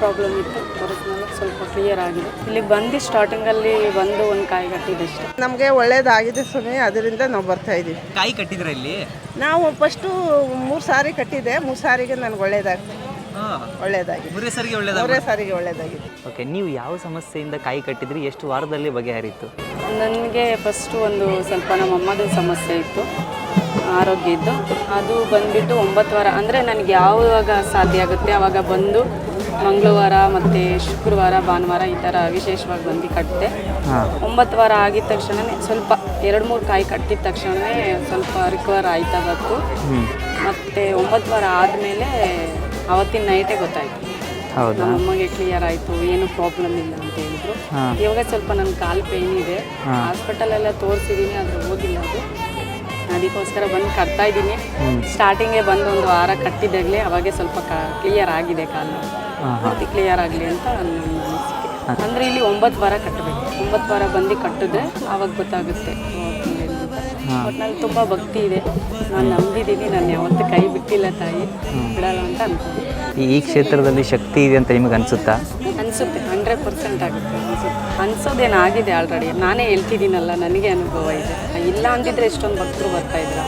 Problem ಇತ್ತು. ಸ್ವಲ್ಪ clear ಆಗಿದೆ. ಇಲ್ಲಿ ಬಂದು ಸ್ಟಾರ್ಟಿಂಗಲ್ಲಿ ಬಂದು ಒಂದು ಕಾಯಿ ಕಟ್ಟಿದೆ ಅಷ್ಟೇ ನಮಗೆ ಒಳ್ಳೇದಾಗಿದೆ ಸುಮ್ಮನೆ ಅದರಿಂದ ನಾವು ಬರ್ತಾ ಇದ್ದೀವಿ ಕಾಯಿ ಕಟ್ಟಿದ್ರೆ ಇಲ್ಲಿ? ನಾವು ಫಸ್ಟು ಮೂರು ಸಾರಿ ಕಟ್ಟಿದೆ ಮೂರು ಸಾರಿಗೆ ನನಗೆ ಒಳ್ಳೇದಾಗ್ತದೆ ಹಾಂ. ಒಳ್ಳೇದಾಗಿದೆ. ಮೂರೇ ಸರಿಗೆ ಮೂರೇ ಸಾರಿಗೆ ಒಳ್ಳೇದಾಗಿದೆ. ಓಕೆ ನೀವು ಯಾವ ಸಮಸ್ಯೆಯಿಂದ ಕಾಯಿ ಕಟ್ಟಿದ್ರಿ? ಎಷ್ಟು ವಾರದಲ್ಲಿ ಬಗೆಹರಿತು ನನಗೆ ಫಸ್ಟು ಒಂದು ಸ್ವಲ್ಪ ನಮ್ಮ ಅಮ್ಮದ ಸಮಸ್ಯೆ ಇತ್ತು. ಆರೋಗ್ಯ ಇದ್ದು. ಅದು ಬಂದ್ಬಿಟ್ಟು ಒಂಬತ್ತು ವಾರ ಅಂದರೆ ನನಗೆ ಯಾವಾಗ ಸಾಧ್ಯ ಆಗುತ್ತೆ ಆವಾಗ ಬಂದು ಮಂಗಳವಾರ ಮತ್ತು ಶುಕ್ರವಾರ ಭಾನುವಾರ ಈ ಥರ ವಿಶೇಷವಾಗಿ ಬಂದು ಕಟ್ಟಿದೆ ಒಂಬತ್ತು ವಾರ ಆಗಿದ ತಕ್ಷಣವೇ ಸ್ವಲ್ಪ ಎರಡು ಮೂರು ಕಾಯಿ ಕಟ್ಟಿದ ತಕ್ಷಣವೇ ಸ್ವಲ್ಪ ರಿಕವರ್ ಆಯ್ತಾ ಬಂತು. ಮತ್ತೆ ಒಂಬತ್ತು ವಾರ ಆದಮೇಲೆ ಅವತ್ತಿನ ನೈಟೇ ಗೊತ್ತಾಯ್ತು. ನಮ್ಮ ಅಮ್ಮಗೆ ಕ್ಲಿಯರ್ ಆಯಿತು ಏನು ಪ್ರಾಬ್ಲಮ್ ಇಲ್ಲ ಅಂತ ಹೇಳಿದ್ರು. ಇವಾಗ ಸ್ವಲ್ಪ ನನ್ನ ಕಾಲು ಪೇಯ್ನ್ ಇದೆ. ಹಾಸ್ಪಿಟಲ್ ಎಲ್ಲ ತೋರಿಸಿದ್ದೀನಿ ಆದರೆ ಹೋಗಿಲ್ಲ ಅದು ಅದಕ್ಕೋಸ್ಕರ ಬಂದು ಕಟ್ತಾ ಇದ್ದೀನಿ. ಸ್ಟಾರ್ಟಿಂಗೇ ಬಂದು ಒಂದು ವಾರ ಕಟ್ಟಿದಾಗಲೇ ಅವಾಗೆ ಸ್ವಲ್ಪ ಕ್ಲಿಯರ್ ಆಗಿದೆ ಕಾಲು. ಮತ್ತೆ ಕ್ಲಿಯರ್ ಆಗಲಿ ಅಂತ ನನ್ನ ಅನಿಸಿಕೆ. ಅಂದರೆ ಇಲ್ಲಿ ಒಂಬತ್ತು ವಾರ ಕಟ್ಟಬೇಕು. ಒಂಬತ್ತು ವಾರ ಬಂದು ಕಟ್ಟಿದ್ರೆ ಆವಾಗ ಗೊತ್ತಾಗುತ್ತೆ. ಒಟ್ನಲ್ಲಿ ತುಂಬ ಭಕ್ತಿ ಇದೆ. ನಾನು ನಂಬಿದ್ದೀನಿ ನಾನು ಯಾವತ್ತೂ ಕೈ ಬಿಟ್ಟಿಲ್ಲ ತಾಯಿ. ಬಿಡಲ್ಲ ಅಂತ ಅನ್ಕೊಂಡು ಈ ಈ ಕ್ಷೇತ್ರದಲ್ಲಿ ಶಕ್ತಿ ಇದೆ ಅಂತ ನಿಮಗೆ ಅನಿಸುತ್ತಾ? ಅನಿಸುತ್ತೆ ಹಂಡ್ರೆಡ್ ಪರ್ಸೆಂಟ್ ಆಗುತ್ತೆ ಅನಿಸುತ್ತೆ. ಅನಿಸೋದೇನು ಆಗಿದೆ ಆಲ್ರೆಡಿ ನಾನೇ ಹೇಳ್ತಿದ್ದೀನಲ್ಲ, ನನಗೆ ಅನುಭವ ಇದೆ. ಇಲ್ಲ ಅಂದಿದ್ರೆ ಎಷ್ಟೊಂದು ಭಕ್ತರು ಬರ್ತಾ ಇದ್ರು.